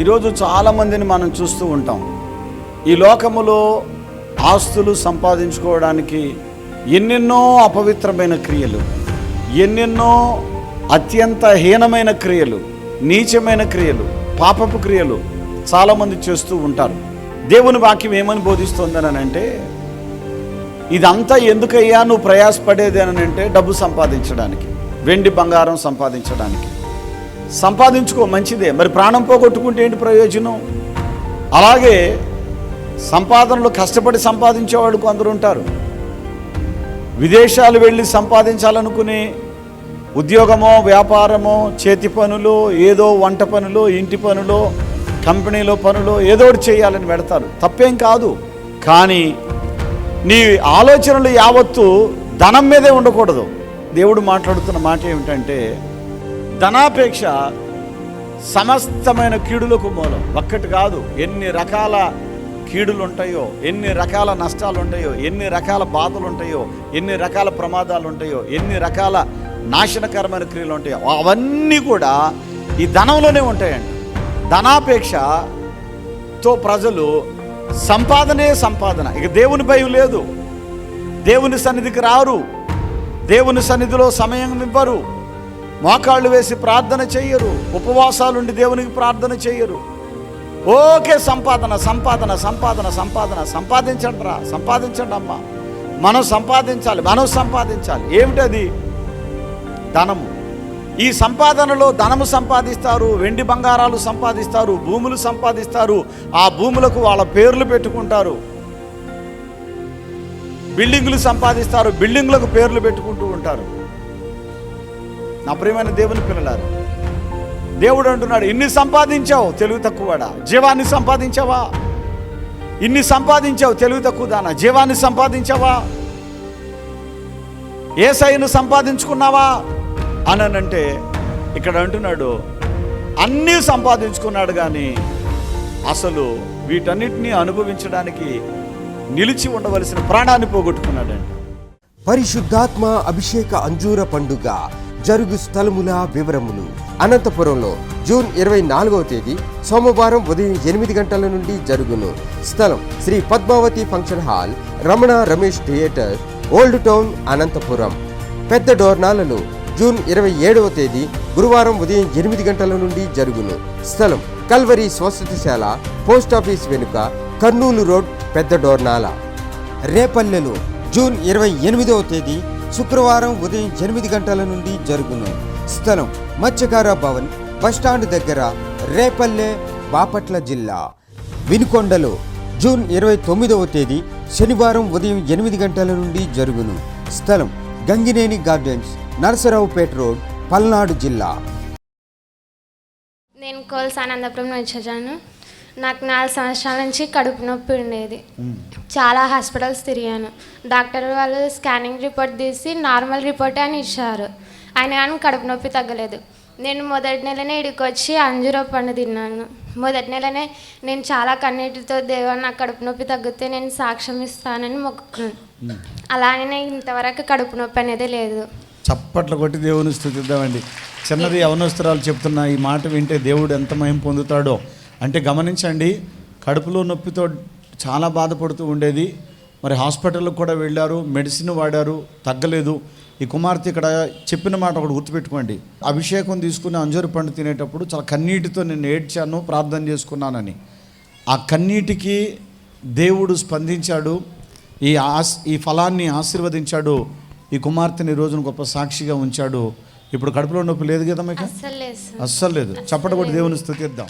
ఈరోజు చాలామందిని మనం చూస్తూ ఉంటాం. ఈ లోకములో ఆస్తులు సంపాదించుకోవడానికి ఎన్నెన్నో అపవిత్రమైన క్రియలు ఎన్నెన్నో అత్యంత హీనమైన క్రియలు నీచమైన క్రియలు పాపపు క్రియలు చాలామంది చేస్తూ ఉంటారు. దేవుని వాక్యం ఏమని బోధిస్తోందని అంటే ఇదంతా ఎందుకయ్యా నువ్వు ప్రయాసపడేది అని అంటే డబ్బు సంపాదించడానికి వెండి బంగారం సంపాదించడానికి. సంపాదించుకో మంచిదే. మరి ప్రాణం పోగొట్టుకుంటే ఏంటి ప్రయోజనం? అలాగే సంపాదనలు కష్టపడి సంపాదించేవాడు కొందరు ఉంటారు. విదేశాలు వెళ్ళి సంపాదించాలనుకుని ఉద్యోగమో వ్యాపారమో చేతి పనులు ఏదో వంట పనులు ఇంటి పనులు కంపెనీలో పనులు ఏదో ఒకటి చేయాలని పెడతారు తప్పేం కాదు. కానీ నీ ఆలోచనలు యావత్తు ధనం మీదే ఉండకూడదు. దేవుడు మాట్లాడుతున్న మాట ఏమిటంటే ధనాపేక్ష సమస్తమైన కీడులకు మూలం. ఒక్కటి కాదు ఎన్ని రకాల కీడులు ఉంటాయో ఎన్ని రకాల నష్టాలు ఉంటాయో ఎన్ని రకాల బాధలు ఉంటాయో ఎన్ని రకాల ప్రమాదాలు ఉంటాయో ఎన్ని రకాల నాశనకరమైన క్రియలు ఉంటాయో అవన్నీ కూడా ఈ ధనంలోనే ఉంటాయండి. ధనాపేక్షతో ప్రజలు సంపాదనే సంపాదన. ఇక దేవుని భయం లేదు. దేవుని సన్నిధికి రారు. దేవుని సన్నిధిలో సమయం ఇవ్వరు. మోకాళ్ళు వేసి ప్రార్థన చెయ్యరు ఉపవాసాలుండి దేవునికి ప్రార్థన చెయ్యరు ఓకే సంపాదన సంపాదన సంపాదన సంపాదన. సంపాదించండి రా సంపాదించండి అమ్మా. మనం సంపాదించాలి మనం సంపాదించాలి. ఏమిటది ధనము. ఈ సంపాదనలో ధనము సంపాదిస్తారు వెండి బంగారాలు సంపాదిస్తారు భూములు సంపాదిస్తారు. ఆ భూములకు వాళ్ళ పేర్లు పెట్టుకుంటారు. బిల్డింగులు సంపాదిస్తారు బిల్డింగులకు పేర్లు పెట్టుకుంటూ ఉంటారు. నా ప్రియమైన దేవుని పిల్లలారు దేవుడు అంటున్నాడు ఇన్ని సంపాదించావు తెలుగు తక్కువడా జీవాన్ని సంపాదించావా? ఇన్ని సంపాదించావు తెలుగు తక్కువ దానా. జీవాన్ని సంపాదించావా? ఏ సైను సంపాదించుకున్నావా? అని అంటే ఇక్కడ అంటున్నాడు అన్నీ సంపాదించుకున్నాడు కానీ అసలు వీటన్నిటినీ అనుభవించడానికి నిలిచి ఉండవలసిన ప్రాణాన్ని పోగొట్టుకున్నాడండి పరిశుద్ధాత్మ అభిషేక అంజూర పండుగ జరుగు స్థలముల వివరములు. అనంతపురంలో జూన్ ఇరవై నాలుగవ తేదీ సోమవారం ఉదయం ఎనిమిది గంటల నుండి జరుగును. స్థలం Sri Padmavathi function hall Ramana Ramesh theatre old town Anantapuram. పెద్ద డోర్నాలలో జూన్ ఇరవై ఏడవ తేదీ గురువారం ఉదయం ఎనిమిది గంటల నుండి జరుగును. స్థలం కల్వరి స్వస్థతశాల పోస్ట్ ఆఫీస్ వెనుక కర్నూలు రోడ్ పెద్ద డోర్నాల. రేపల్లెలో జూన్ ఇరవై ఎనిమిదవ తేదీ శుక్రవారం ఉదయం ఎనిమిది గంటల నుండి జరుగును. స్థలం మత్స్యకార భవన్ బస్టాండ్ దగ్గర రేపల్లె బాపట్ల జిల్లా. వినుకొండలో జూన్ ఇరవై తొమ్మిదవ తేదీ శనివారం ఉదయం ఎనిమిది గంటల నుండి జరుగును. స్థలం గంగినేని గార్డెన్స్ నరసరావుపేట రోడ్ పల్నాడు జిల్లా. నేను కోల్స్ ఆనందపురం నుంచి వచ్చాను. నాకు నాలుగు సంవత్సరాల నుంచి కడుపు నొప్పి ఉండేది. చాలా హాస్పిటల్స్ తిరిగాను. డాక్టర్ వాళ్ళు స్కానింగ్ రిపోర్ట్ తీసి నార్మల్ రిపోర్ట్ అని ఇచ్చారు. అయినా కానీ కడుపు నొప్పి తగ్గలేదు. నేను మొదటి నెలనే ఇడికి వచ్చి అంజూర పండు తిన్నాను. మొదటి నెలనే నేను చాలా కన్నీటితో దేవా నా కడుపు నొప్పి తగ్గితే నేను సాక్ష్యం ఇస్తానని మొక్కుకున్నాను. అలానే ఇంతవరకు కడుపు నొప్పి అనేది లేదు. చప్పట్లు కొట్టి దేవుని స్థుతిద్దామండి. చిన్నది యవనస్తురాలు చెప్తున్న ఈ మాట వింటే దేవుడు ఎంత మహిమ పొందుతాడో. అంటే గమనించండి కడుపులో నొప్పితో చాలా బాధపడుతూ ఉండేది. మరి హాస్పిటల్కి కూడా వెళ్ళారు మెడిసిన్ వాడారు తగ్గలేదు. ఈ కుమార్తె ఇక్కడ చెప్పిన మాట ఒకటి గుర్తుపెట్టుకోండి. అభిషేకం తీసుకుని అంజూరు పండు తినేటప్పుడు చాలా కన్నీటితో నేను ఏడ్చాను ప్రార్థన చేసుకున్నానని. ఆ కన్నీటికి దేవుడు స్పందించాడు ఈ ఆస్ ఈ ఫలాన్ని ఆశీర్వదించాడు ఈ కుమార్తెని ఈ రోజున గొప్ప సాక్షిగా ఉంచాడు. ఇప్పుడు కడుపులో నొప్పి లేదు కదా మీకు? అస్సలు లేదు చప్పట కొట్టి దేవుని స్థుతిద్దాం.